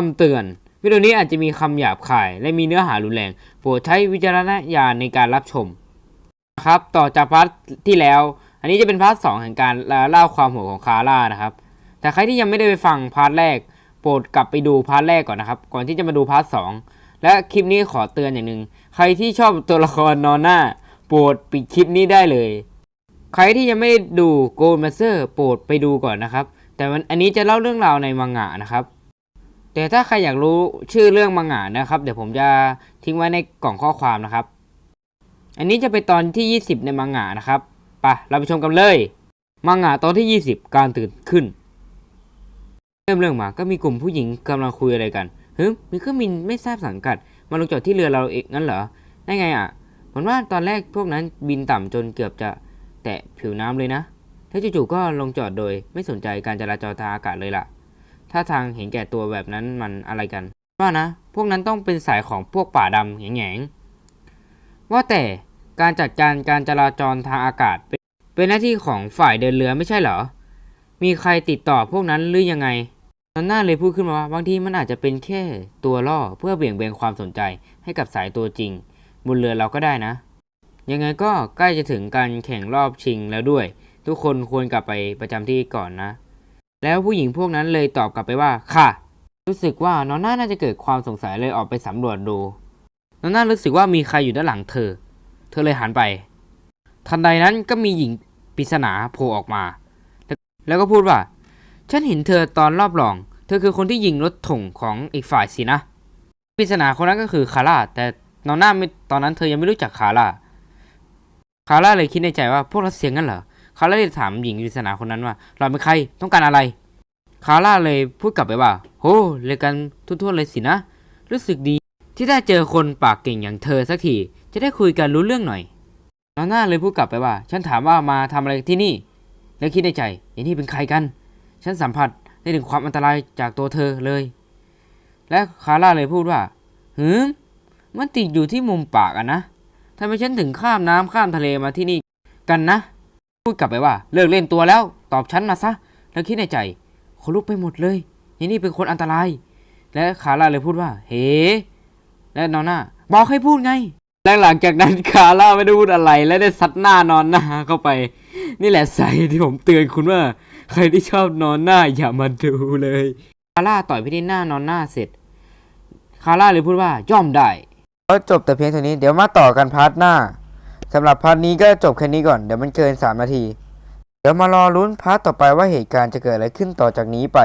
คำเตือน วิดีโอนี้อาจจะมีคำหยาบคาย และมีเนื้อหารุนแรง โปรดใช้วิจารณญาณในการรับชมนะครับต่อจากพาร์ทที่แล้ว อันนี้จะเป็นพาร์ทสองแห่งการเล่าความโหดของคาร่านะครับ แต่ใครที่ยังไม่ได้ไปฟังพาร์ทแรก โปรดกลับไปดูพาร์ทแรกก่อนนะครับ ก่อนที่จะมาดูพาร์ทสองและคลิปนี้ขอเตือนอย่างหนึ่งใครที่ชอบตัวละครนอนหน้า โปรดปิดคลิปนี้ได้เลย ใครที่ยังไม่ได้ดูโกลมาเตอร์โปรดไปดูก่อนนะครับ แต่มันอันนี้จะเล่าเรื่องราวในมังงะนะครับ แต่ถ้าใครอยากรู้ชื่อเรื่องมังงะนะครับ เดี๋ยวผมจะทิ้งไว้ในกล่องข้อความนะครับ อันนี้จะเป็นตอนที่ 20 ในมังงะนะครับไปเราไปชมกันเลย มังงะตอนที่ 20 การตื่นขึ้น เริ่มเรื่องมาก็มีกลุ่มผู้หญิงกำลังคุยอะไรกันเฮ้ยมีเครื่องบินไม่ทราบสังกัด มาลงจอดที่เรือเราเองงั้นเหรอ ได้ไงอะเหมือนว่าตอนแรกพวกนั้นบินต่ำจนเกือบจะแตะผิวน้ำเลยนะแล้วจู่ๆก็ลงจอดโดยไม่สนใจการจราจรทางอากาศเลยล่ะ ถ้าทางเห็นแก่ตัวแบบนั้นมันอะไรกัน ว่านะ พวกนั้นต้องเป็นสายของพวกป่าดำแหงๆว่าแต่การจัดการการจราจรทางอากาศ เป็นเป็นหน้าที่ของฝ่ายเดินเรือไม่ใช่เหรอ มีใครติดต่อพวกนั้นหรือยังไงนอนหน้าเลยพูดขึ้นมาว่าบางทีมันอาจจะเป็นแค่ตัวล่อเพื่อเบี่ยงเบนความสนใจให้กับสายตัวจริง บนเรือเราก็ได้นะ ยังไงก็ใกล้จะถึงการแข่งรอบชิงแล้วด้วย ทุกคนควรกลับไปประจำที่ก่อนนะ แล้วผู้หญิงพวกนั้นเลยตอบกลับไปว่า ค่ะ รู้สึกว่านอนน่าน่าจะเกิดความสงสัยเลยออกไปสำรวจดูนอนน่ารู้สึกว่ามีใครอยู่ด้านหลังเธอ เธอเลยหันไป ทันใดนั้นก็มีหญิงปริศนาโผล่ออกมา แล้วแล้วก็พูดว่า ฉันเห็นเธอตอนรอบรอง เธอคือคนที่ยิงรถถงของอีกฝ่ายสินะปริศนาคนนั้นก็คือคาร่า แต่นอนน่าตอนนั้นเธอยังไม่รู้จักคาร่าคาร่าเลยคิดในใจว่าพวกรัสเซียงั้นเหรอ คาร่าเลยถามหญิงปริศนาคนนั้นว่าเราเป็นใครต้องการอะไร คาร่าเลยพูดกลับไปว่าโหเลยกันทั่วๆเลยสินะ รู้สึกดีที่ได้เจอคนปากเก่งอย่างเธอสักทีจะได้คุยกันรู้เรื่องหน่อยนอนน่าเลยพูดกลับไปว่า ฉันถามว่ามาทำอะไรที่นี่ แล้วคิดในใจไอ้นี่เป็นใครกัน ฉันสัมผัสได้ถึงความอันตรายจากตัวเธอเลย และคาร่าเลยพูดว่าหืมมันติดอยู่ที่มุมปากอะนะทำไมฉันถึงข้ามน้ำข้ามทะเลมาที่นี่กันนะ พูดกลับไปว่าเลิกเล่นตัวแล้วตอบฉันมาซะแล้วคิดในใจขนลุกไปหมดเลยไอ้นี่เป็นคนอันตราย และคาร่าเลยพูดว่า เฮ และนอนหน้าบอกให้พูดไง และหลังจากนั้นคาร่าไม่ได้พูดอะไร และได้ซัดหน้านอนหน้าเข้าไป นี่แหละสาเหตุที่ผมเตือนคุณว่า ใครที่ชอบนอนหน้าอย่ามาดูเลยคาร่าต่อยไปที่หน้านอนหน้าเสร็จ คาร่าเลยพูดว่าย่อมได้ก็จบแต่เพียงเท่านี้เดี๋ยวมาต่อกันพาร์ทหน้า สำหรับพาร์ทนี้ก็จบแค่นี้ก่อน เดี๋ยวมันเกิน 3 นาที เดี๋ยวมารอลุ้นพาร์ทต่อไปว่าเหตุการณ์จะเกิดอะไรขึ้นต่อจากนี้ไป